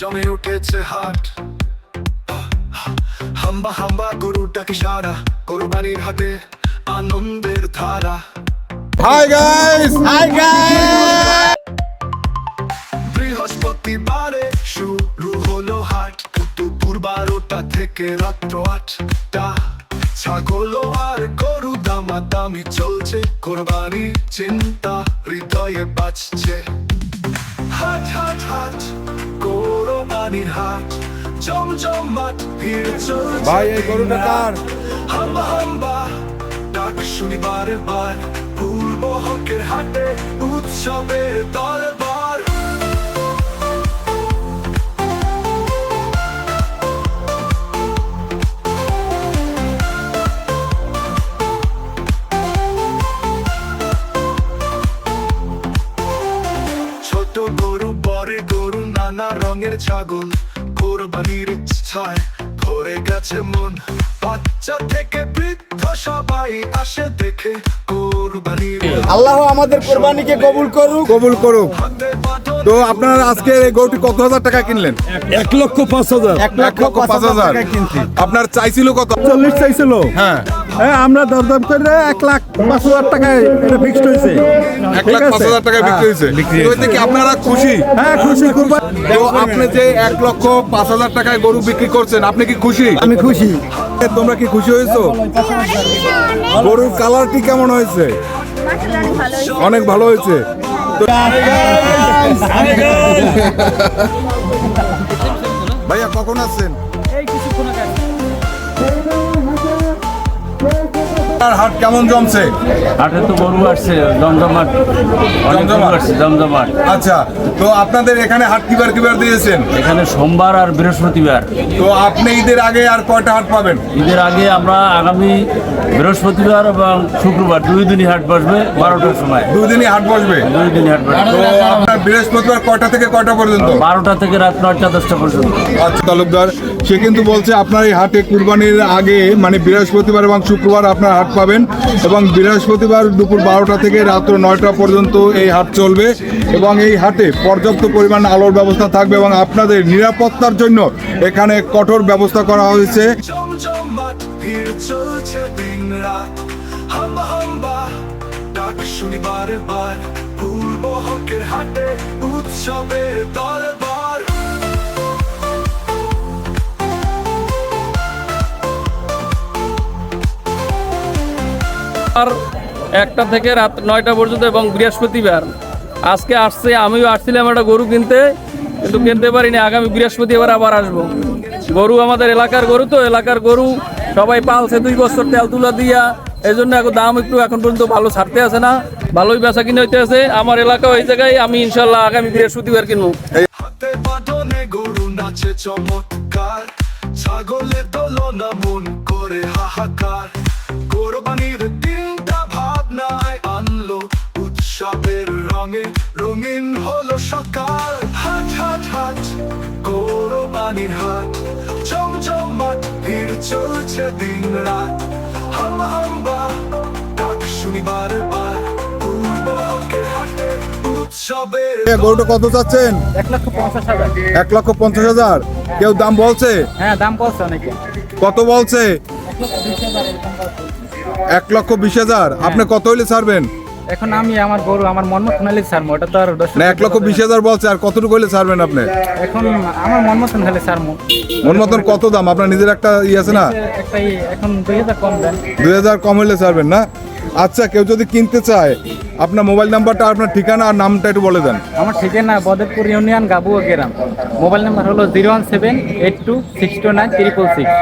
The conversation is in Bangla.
জমে উঠেছে হাট। হাম্বা হাম্বা গরুটাকে সারা? কোরবানির হাটে আনন্দের ধারা। হাই গাইস হাই গাইস বৃহস্পতিবারে শুরু হলো হাট। দুপুর বারোটা থেকে রাত্র আটটা। ছাগল আর গরু দামাদামি চলছে। কোরবানি চিন্তা হৃদয়ে বাজছে হাট হাট হাট কোরবানির হাট জমজমাট ভিড় চলছে ভাই, এই গরুটা কার? হাম্বা হাম্বা ডাক শনিবার বার পূর্ব হকের হাটে উৎসবের দরবার রঙের ছাগল কোরবানির ইচ্ছায় ভরে গেছে মন। বাচ্চা থেকে বৃদ্ধ সবাই আসে দেখে কোরবানির আল্লাহ আমাদের কোরবানিকে কবুল করুক। কবুল করুক। তো আপনার আজকে এই গরুটি কত হাজার টাকা কিনলেন? এক লক্ষ পাঁচ হাজার। এক লক্ষ পাঁচ হাজার আপনার চাইছিল কত? চল্লিশ চাইছিল। হ্যাঁ। হ্যাঁ আমরা দরদাম করে এক লাখ পাঁচ হাজার টাকায় এটা ফিক্সড হয়েছে। এক লাখ পাঁচ হাজার টাকায় বিক্রি হয়েছে। তো কি আপনারা খুশি? হ্যাঁ খুশি তো আপনি যে এক লক্ষ পাঁচ হাজার টাকায় গরু বিক্রি করছেন আপনি কি খুশি? আমি খুশি। তোমরা কি খুশি হয়েছো? গরুর কালারটি কেমন হয়েছে। অনেক ভালো হয়েছে। ভাইয়া কখন আসছেন হাট কেমন জমছে? হাটে তো গরু আসছে জমজমাট? জমজমাট আচ্ছা তো আপনাদের এখানে হাট কিবার কিবার দিয়েছেন? এখানে সোমবার আর বৃহস্পতিবার। তো আপনি ঈদের আগে আর কয়টা হাট পাবেন? ঈদের আগে আমরা আগামী বৃহস্পতিবার এবং শুক্রবার দুই দিনই হাট বসবে বারোটার সময়। দুই দিনই হাট বসবে? দুই দিনই হাট বসবে। তো আপনার বৃহস্পতিবার কয়টা থেকে কয়টা পর্যন্ত? বারোটা থেকে রাত নয়টা দশটা পর্যন্ত। আচ্ছা তালুকদার সে কিন্তু বলছে আপনার এই হাটে কুরবানির আগে মানে বৃহস্পতিবার এবং শুক্রবার আপনার হাট পাবেন এবং বৃহস্পতিবার দুপুর বারোটা থেকে রাত্র নয়টা পর্যন্ত এই হাট চলবে এবং এই হাটে পর্যাপ্ত পরিমাণ আলোর ব্যবস্থা থাকবে এবং আপনাদের নিরাপত্তার জন্য এখানে কঠোর ব্যবস্থা করা হয়েছে। বার পূর্ব হকের হাটে আর একটা থেকে রাত নয়টা পর্যন্ত এবং বৃহস্পতিবার। আজকে আসছে, আমিও আসছিলাম একটা গরু কিনতে, কিন্তু কিনতে পারিনি। আগামী বৃহস্পতিবার আবার আসব। গরু আমাদের এলাকার গরু তো, এলাকার গরু সবাই পালছে, দুই বছর তেল তুলা দিয়া। এই জন্য এখন দাম একটু এখন পর্যন্ত ভালো ছাড়তে আছে না, ভালোই বেচা কিনে হইতে আছে আমার এলাকা ওই জায়গায়, আমি ইনশাল্লাহ আগামী বৃহস্পতিবার কিনবো। ছাগলে দোলনা মন করে হাহাকার। উৎসবের রঙে রঙিন হলো সকাল। হাট হাট হাট কোরবানির হাট। জমজমাট ভিড় চলছে দিন রাত। হাম্বা ডাক গরুটা কত চাচ্ছেন? এক লক্ষ পঞ্চাশ হাজার। এক লক্ষ পঞ্চাশ হাজার? কেউ দাম বলছে? হ্যাঁ দাম বলছে অনেকে। কত বলছে? এক লক্ষ বিশ হাজার। আপনি কত হইলে ছাড়বেন? এখন আমি আমার গরু আমার মন মতন হলে ছাড়বো ওটা তো আর না এক লক্ষ বিশ হাজার বলছে আর কতটুকু হইলে ছাড়বেন আপনি? এখন আমার মন মতন হলে ছাড়বো মন মতন কত দাম? আপনার নিজের একটা ই আছে না? একটাই এখন দুই হাজার কম দেন। দুই হাজার কম হইলে ছাড়বেন না? আচ্ছা কেউ যদি কিনতে চায় আপনার মোবাইল নাম্বারটা আপনার ঠিকানা আর নামটা একটু বলে দেন। আমার ঠিকানা বদরপুর ইউনিয়ন গাবুয়া গ্রাম। মোবাইল নাম্বার হলো zero one seven eight two six two nine triple six.